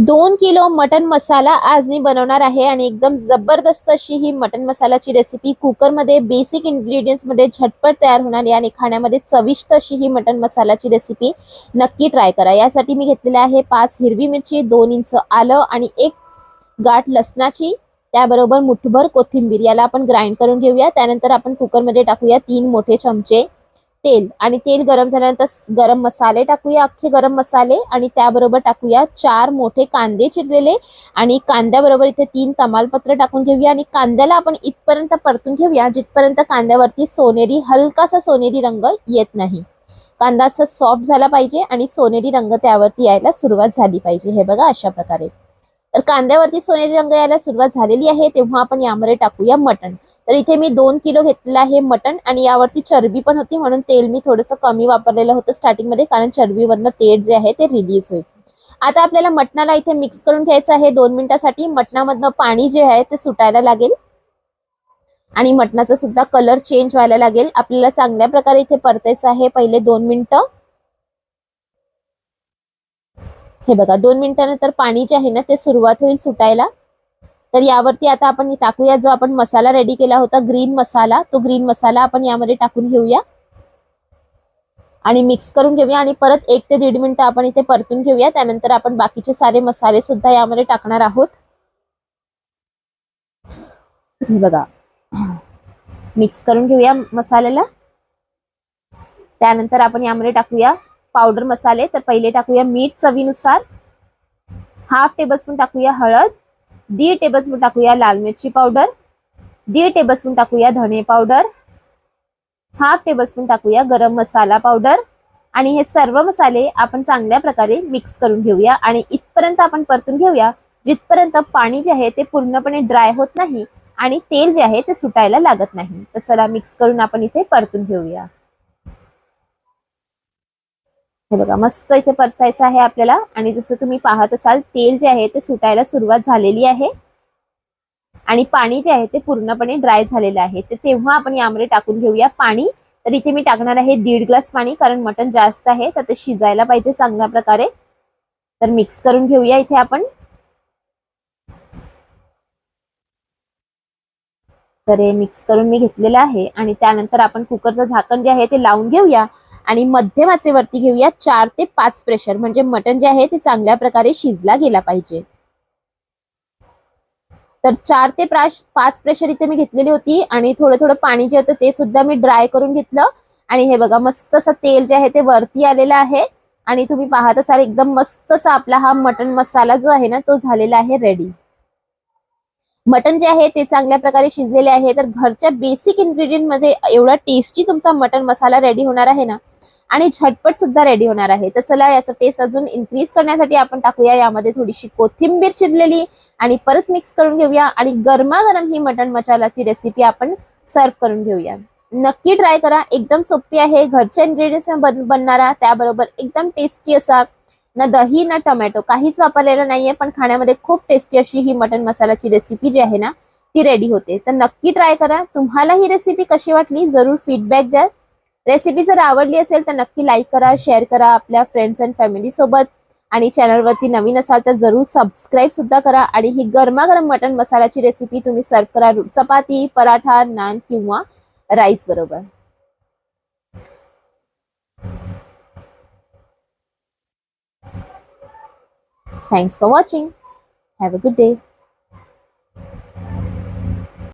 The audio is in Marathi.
दोन किलो मटन मसाला आज मी बनवणार आहे आणि एकदम जबरदस्त अशी ही मटन मसालाची रेसिपी कुकरमध्ये बेसिक इंग्रेडियंट्समध्ये झटपट तयार होणारी आणि खाण्यामध्ये चविष्ट अशी ही मटन मसालाची रेसिपी नक्की ट्राय करा. यासाठी मी घेतलेले आहे पाच हिरवी मिरची दोन इंच आलं आणि एक गाठ लसणाची त्याबरोबर मुठभर कोथिंबीर. याला आपण ग्राइंड करून घेऊया. त्यानंतर आपण कुकरमध्ये टाकूया तीन मोठे चमचे. तेल आणि तेल गरम झाल्यानंतर गरम मसाले टाकूया अख्खे गरम मसाले आणि त्याबरोबर टाकूया चार मोठे कांदे चिरलेले आणि कांद्याबरोबर इथे तीन तमालपत्र टाकून घेऊया आणि कांद्याला आपण इथपर्यंत परतून घेऊया जिथपर्यंत कांद्यावरती सोनेरी हलकासा सोनेरी रंग येत नाही. कांदा असा सॉफ्ट झाला पाहिजे आणि सोनेरी रंग त्यावरती यायला सुरुवात झाली पाहिजे. हे बघा अशा प्रकारे. तर कांद्यावरती सोनेरी रंग यायला सुरुवात झालेली आहे तेव्हा आपण यामध्ये टाकूया मटण. तर इथे मी दोन किलो घेतलेलं आहे मटण आणि यावरती चरबी पण होती म्हणून तेल मी थोडंसं कमी वापरलेलं होतं स्टार्टिंगमध्ये कारण चरबीवरनं तेल जे आहे ते रिलीज होईल. आता आपल्याला मटणाला इथे मिक्स करून घ्यायचं आहे दोन मिनिटासाठी. मटणामधनं पाणी जे आहे ते सुटायला लागेल. आणि मटणाचा सुद्धा कलर चेंज व्हायला लागेल. आपल्याला चांगल्या प्रकारे इथे परतायचं आहे. पहिले दोन मिनिटं. हे बघा दोन मिनिटानंतर पाणी जे आहे ना ते सुरुवात होईल सुटायला. तर यावरती आता आपण टाकूया जो आपण मसाला रेडी केला होता ग्रीन मसाला. तो ग्रीन मसाला आपण यामध्ये टाकून घेऊया. आणि मिक्स करून घेऊया आणि परत एक ते दीड मिनिटं आपण इथे परतून घेऊया. त्यानंतर आपण बाकीचे सारे मसाले सुद्धा यामध्ये टाकणार आहोत. बघा. मिक्स करून घेऊया मसाल्याला. त्यानंतर आपण यामध्ये टाकूया पावडर मसाले. तर पहिले टाकूया मीठ चवीनुसार. हाफ टेबलस्पून टाकूया हळद. दीड टेबलस्पून टाकूया लाल मिरची पावडर दीड टेबलस्पून टाकूया धणे पावडर हाफ टेबलस्पून टाकूया गरम मसाला पावडर आणि हे सर्व मसाले आपण चांगल्या प्रकारे मिक्स करून घेऊया. आणि इथपर्यंत आपण परतून घेऊया. जिथपर्यंत पाणी जे आहे ते पूर्णपणे ड्राय होत नाही आणि तेल जे आहे ते सुटायला लागत नाही. तर चला मिक्स करून आपण इथे परतून घेऊया. हे बघा मस्त इथे परतायचं आहे आपल्याला. आणि जसं तुम्ही पाहत असाल तेल जे आहे ते सुटायला सुरुवात झालेली आहे. आणि पाणी जे आहे ते पूर्णपणे ड्राय झालेलं आहे. तर तेव्हा आपण यामध्ये टाकून घेऊया पाणी. तर इथे मी टाकणार आहे दीड ग्लास पाणी कारण मटण जास्त आहे. तर ते शिजायला पाहिजे चांगल्या प्रकारे. तर मिक्स करून घेऊया इथे आपण. तर हे मिक्स करून मी घेतलेलं आहे. आणि त्यानंतर आपण कुकरचं झाकण जे आहे ते लावून घेऊया. आणि मध्यमाचे वरती घेऊया चार ते पाच प्रेशर म्हणजे मटण जे आहे ते चांगल्या प्रकारे शिजला गेला पाहिजे. तर चार ते प्राश पाच प्रेशर इथे मी घेतलेली होती. आणि थोडं थोडं पाणी जे होतं ते सुद्धा मी ड्राय करून घेतलं. आणि हे बघा मस्त असं तेल जे आहे ते वरती आलेलं आहे. आणि तुम्ही पाहत असाल एकदम मस्त असा आपला हा मटण मसाला जो आहे ना तो झालेला आहे रेडी मटन जे आहे ते चांगल्या प्रकारे शिजलेले आहे. तर घरच्या बेसिक इन्ग्रेडियंटमध्ये एवढा टेस्टी तुमचा मटन मसाला रेडी होणार आहे ना? आणि झटपट सुद्धा रेडी होणार आहे. तर चला याचा टेस्ट अजून इन्क्रीज करण्यासाठी आपण टाकूया. यामध्ये थोडीशी कोथिंबीर चिरलेली आणि परत मिक्स करून घेऊया. आणि गरमागरम ही मटन मसालाची रेसिपी आपण सर्व करून घेऊया. नक्की ट्राय करा. एकदम सोपी आहे. घरच्या इन्ग्रेडियंट्स बनणारा. त्याबरोबर एकदम टेस्टी असा ना दही ना टोमॅटो काहीच वापरलेलं नाहीये पण खाण्यामध्ये खूप टेस्टी अशी ही मटन मसालाची रेसिपी जी आहे ना ती रेडी होते. तर नक्की ट्राय करा. तुम्हाला ही रेसिपी कशी वाटली जरूर फीडबॅक द्या. रेसिपी जर आवडली असेल तर नक्की लाईक करा शेअर करा आपल्या फ्रेंड्स अँड फॅमिली सोबत. आणि चॅनलवरती नवीन असाल तर जरूर सबस्क्राईब सुद्धा करा. आणि ही गरमागरम मटन मसाल्याची रेसिपी तुम्ही सर्व करा. चपाती पराठा नान किंवा राईस बरोबर. Thanks for watching. Have a good day.